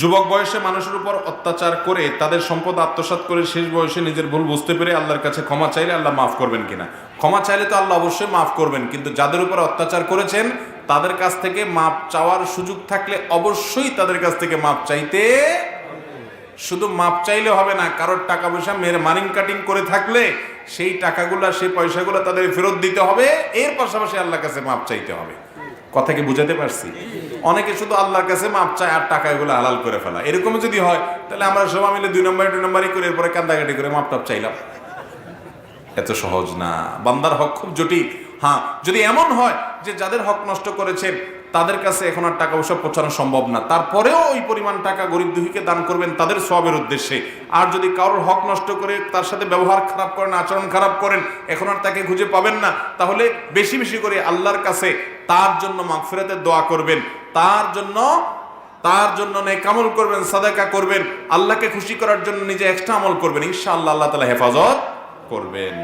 যুবক বয়সে মানুষের উপর অত্যাচার করে তাদের সম্পদ আত্মসাৎ করে শেষ বয়সে নিজের ভুল বুঝতে পেরে আল্লাহর কাছে ক্ষমা চাইলে আল্লাহ মাফ করবেন কিনা? ক্ষমা চাইলে তো আল্লাহ অবশ্যই মাফ করবেন, কিন্তু যাদের উপর অত্যাচার করেছেন, তাদের কাছ থেকে মাপ চাওয়ার সুযোগ থাকলে অবশ্যই তাদের কাছ থেকে মাপ চাইতে শুধু মাপ চাইলে হবে না, কারোর টাকা পয়সা মেয়ের মানিং কাটিং করে থাকলে সেই টাকাগুলো, সেই পয়সাগুলো তাদের ফেরত দিতে হবে, এর পাশাপাশি আল্লাহর কাছে মাপ চাইতে হবে। কথা কি বুঝাতে পারছি। অনেকে শুধু আল্লাহর কাছে মাপ চায় আর টাকা টাকাগুলো হালাল করে ফেলা। এরকম যদি হয়, তাহলে আমরা সবাই মিলে দুই নম্বরে, দুই নম্বরই করে, এরপরে কান্দাকাটি করে মাপ টাপ চাইলাম। এত সহজ না। বান্দার হক খুব জটিল। হ্যাঁ যদি এমন হয় যে যাদের হক নষ্ট করেছেন তাদের কাছে এখন আর টাকা পয়সা পৌঁছানো সম্ভব না। তারপরেও ওই পরিমাণ টাকা গরিব দুঃখীকে দান করবেন তাদের সবের উদ্দেশ্যে। আর যদি কারোর হক নষ্ট করে তার সাথে ব্যবহার খারাপ করেন, আচরণ খারাপ করেন, এখন আর তাকে খুঁজে পাবেন না, তাহলে বেশি বেশি করে আল্লাহর কাছে তার জন্য মাগফিরাতের দোয়া করবেন। তার জন্য তার জন্য নেক আমল করবেন, সাদাকা করবেন, আল্লাহকে খুশি করার জন্য নিজে এক্সট্রা আমল করবেন। ইনশাআল্লাহ আল্লাহ তালা হেফাজত করবেন।